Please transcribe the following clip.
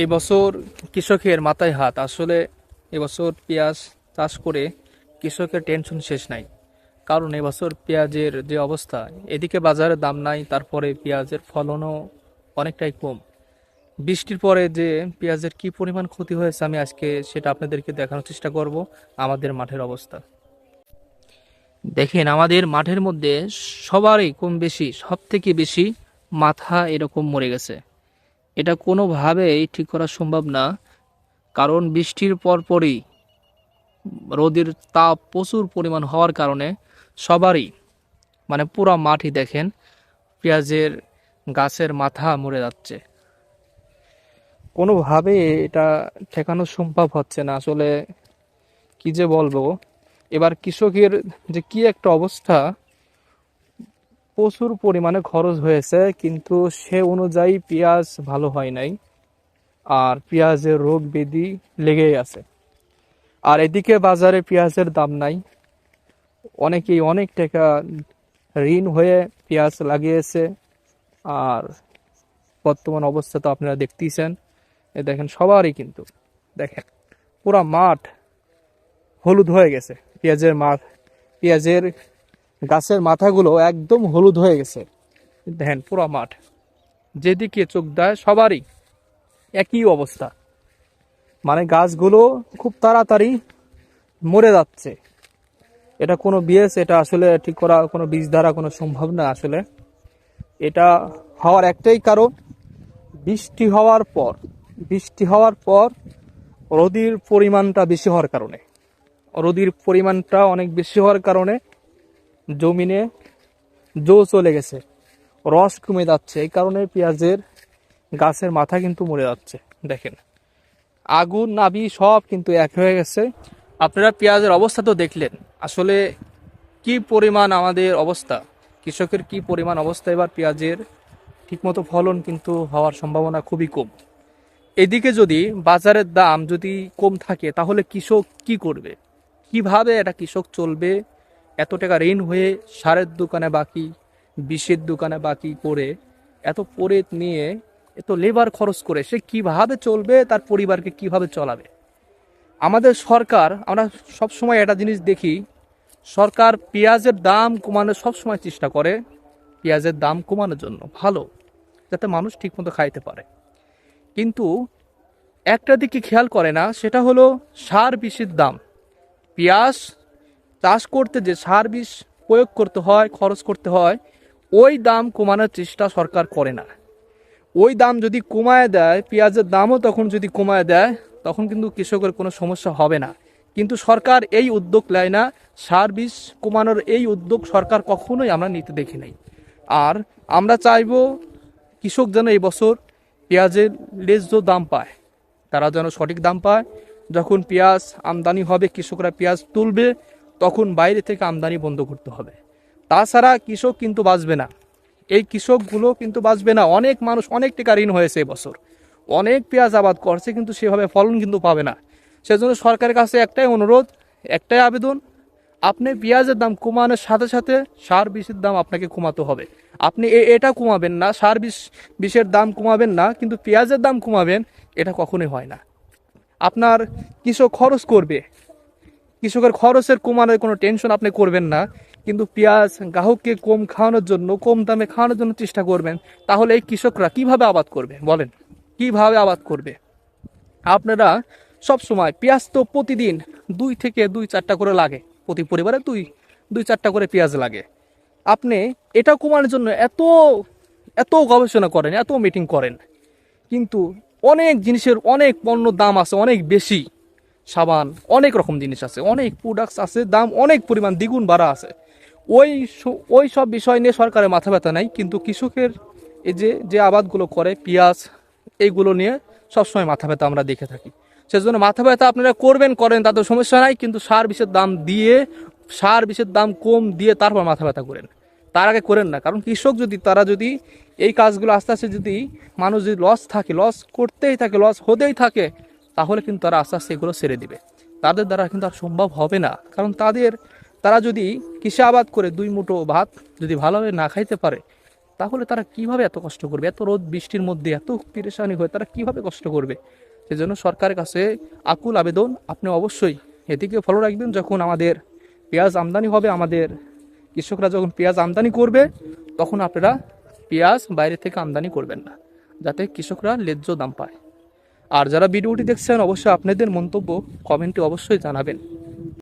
এই বছর কৃষকের মাথায় হাত। আসলে এবছর পেঁয়াজ চাষ করে কৃষকের টেনশন শেষ নাই। কারণ এবছর পেঁয়াজের যে অবস্থা, এদিকে বাজারে দাম নাই, তারপরে পেঁয়াজের ফলনও অনেকটাই কম। বৃষ্টির পরে যে পেঁয়াজের কি পরিমাণ ক্ষতি হয়েছে আমি আজকে সেটা আপনাদেরকে দেখানোর চেষ্টা করব, আমাদের মাঠের অবস্থা। দেখেন, আমাদের মাঠের মধ্যে সবারই কম বেশি সব থেকে বেশি মাথা এরকম মরে গেছে। এটা কোনোভাবেই ঠিক করা সম্ভব না, কারণ বৃষ্টির পরপরই রোদের তাপ প্রচুর পরিমাণ হওয়ার কারণে সবারই মানে পুরো মাঠই দেখেন, পেঁয়াজের গাছের মাথা মরে যাচ্ছে। কোনোভাবে এটা ঠেকানো সম্ভব হচ্ছে না। আসলে কি যে বলব, এবার কৃষকের যে কি একটা অবস্থা প্রচুর পরিমাণে খরচ হয়েছে, কিন্তু সে অনুযায়ী পেঁয়াজ ভালো হয় নাই, আর পেঁয়াজের রোগ ব্যাধি লেগেই আছে। আর এদিকে বাজারে পেঁয়াজের দাম নাই। অনেকেই অনেক টাকা ঋণ হয়ে পেঁয়াজ লাগিয়েছে, আর বর্তমান অবস্থা তো আপনারা দেখতেইছেন এ দেখেন সবারই কিন্তু, দেখেন, পুরা মাঠ হলুদ হয়ে গেছে, পেঁয়াজের মাঠ, পেঁয়াজের গাছের মাথাগুলো একদম হলুদ হয়ে গেছে। দেখেন পুরা মাঠ। যেদিকে চোখ দেয় সবারই একই অবস্থা। মানে গাছগুলো খুব তাড়াতাড়ি মরে যাচ্ছে। এটা কোনো বিএস এটা আসলে ঠিক করা কোনো বীজ দ্বারা কোনো সম্ভব না আসলে। এটা হওয়ার একটাই কারণ বৃষ্টি হওয়ার পর বৃষ্টি হওয়ার পর রোদির পরিমাণটা বেশি হওয়ার কারণে। রোদির পরিমাণটা অনেক বেশি হওয়ার কারণে জমিনে জো চলে গেছে। রস কমে যাচ্ছে। এই কারণে পেঁয়াজের গাছের মাথা কিন্তু মরে যাচ্ছে। দেখেন, আগুন নাবি সব কিন্তু এক হয়ে গেছে। আপনারা পেঁয়াজের অবস্থা তো দেখলেন। আসলে কি পরিমাণ আমাদের অবস্থা? কৃষকের কি পরিমাণ অবস্থা? এবার পেঁয়াজের ঠিকমতো ফলন কিন্তু হওয়ার সম্ভাবনা খুবই কম। এদিকে যদি বাজারের দাম যদি কম থাকে, তাহলে কৃষক কি করবে? কীভাবে এটা কৃষক চলবে? এত টাকা ঋণ হয়ে সারের দোকানে বাকি, বিষের দোকানে বাকি করে এত পরে নিয়ে এত লেবার খরচ করে, সে কীভাবে চলবে, তার পরিবারকে কীভাবে চলাবে? আমাদের সরকার, আমরা সব সময় একটা জিনিস দেখি, সরকার পেঁয়াজের দাম কমানোর সব সময় চেষ্টা করে, পেঁয়াজের দাম কমানোর জন্য, ভালো, যাতে মানুষ ঠিকমতো খাইতে পারে। কিন্তু একটা দিকে খেয়াল করে না, সেটা হলো সার, বিষের দাম। পেঁয়াজ চাষ করতে যে সার বিষ প্রয়োগ করতে হয়, খরচ করতে হয়, ওই দাম কমানোর চেষ্টা সরকার করে না। ওই দাম যদি কমায় দেয়, পেঁয়াজের দামও তখন যদি কমায় দেয়, তখন কিন্তু কৃষকের কোনো সমস্যা হবে না। কিন্তু সরকার এই উদ্যোগ নেয় না, সার বিষ কমানোর এই উদ্যোগ সরকার কখনোই আমরা নিতে দেখি নাই। আর আমরা চাইব কৃষক যেন এই বছর পেঁয়াজের ন্যায্য দাম পায়, তারা যেন সঠিক দাম পায়। যখন পেঁয়াজ আমদানি হবে, কৃষকরা পেঁয়াজ তুলবে তখন বাইরে থেকে আমদানি বন্ধ করতে হবে। তাছাড়া কৃষক কিন্তু বাঁচবে না। এই কৃষকগুলো কিন্তু বাঁচবে না। অনেক মানুষ অনেক টাকা ঋণ হয়েছে এবছর অনেক পেঁয়াজ আবাদ করছে কিন্তু সেভাবে ফলন কিন্তু পাবে না। সেজন্য সরকারের কাছে একটাই অনুরোধ, একটাই আবেদন, আপনি পেঁয়াজের দাম কমানোর সাথে সাথে সার বিষের দাম আপনাকে কমাতে হবে। আপনি এটা কমাবেন না, সার বিষ, বিষের দাম কমাবেন না, কিন্তু পেঁয়াজের দাম কমাবেন, এটা কখনোই হয় না। আপনার কৃষক খরচ করবে। কৃষকের খরচের কমানোর কোনো টেনশন আপনি করবেন না, কিন্তু পেঁয়াজ গ্রাহককে কম খাওয়ানোর জন্য, কম দামে খাওয়ানোর জন্য চেষ্টা করবেন। তাহলে এই কৃষকরা কীভাবে আবাদ করবে? বলেন, কীভাবে আবাদ করবে? আপনারা সব সময় পেঁয়াজ তো প্রতিদিন দুই থেকে দুই চারটা করে লাগে, প্রতি পরিবারে দুই দুই চারটা করে পেঁয়াজ লাগে। আপনি এটা কমানোর জন্য এত এত গবেষণা করেন, এত মিটিং করেন, কিন্তু অনেক জিনিসের অনেক পণ্য দাম আছে, অনেক বেশি। সাবান, অনেক রকম জিনিস আছে, অনেক প্রোডাক্টস আছে, দাম অনেক পরিমাণ, দ্বিগুণ বাড়া আছে। ওই ওই সব বিষয় নিয়ে সরকারের মাথা ব্যথা নাই, কিন্তু কৃষকের এই যে যে আবাদগুলো করে, পেঁয়াজ, এইগুলো নিয়ে সবসময় মাথা ব্যথা আমরা দেখে থাকি। সেজন্য মাথা ব্যথা আপনারা করবেন, করেন তাদের সমস্যা নাই, কিন্তু সার বিষের দাম দিয়ে সার বিষের দাম কম দিয়ে তারপর মাথা ব্যথা করেন। তার আগে করেন না, কারণ কৃষক যদি, তারা যদি এই কাজগুলো আস্তে আস্তে যদি মানুষ যদি লস থাকে লস করতেই থাকে লস হতেই থাকে তাহলে কিন্তু তারা আস্তে আস্তে এগুলো ছেড়ে দিবে। তাদের দ্বারা কিন্তু আর সম্ভব হবে না। কারণ তাদের, তারা যদি কৃষি আবাদ করে দুই মুঠো ভাত যদি ভালোভাবে না খাইতে পারে, তাহলে তারা কীভাবে এত কষ্ট করবে? এত রোদ বৃষ্টির মধ্যে এত পেরেশানি হয়ে তারা কীভাবে কষ্ট করবে? সেজন্য সরকারের কাছে আকুল আবেদন, আপনি অবশ্যই এদিকে ফলো রাখবেন। যখন আমাদের পেঁয়াজ আমদানি হবে, আমাদের কৃষকরা যখন পেঁয়াজ আমদানি করবে, তখন আপনারা পেঁয়াজ বাইরে থেকে আমদানি করবেন না, যাতে কৃষকরা ন্যায্য দাম পায়। আর যারা ভিডিওটি দেখছেন অবশ্যই আপনাদের মন্তব্য কমেন্টে অবশ্যই জানাবেন।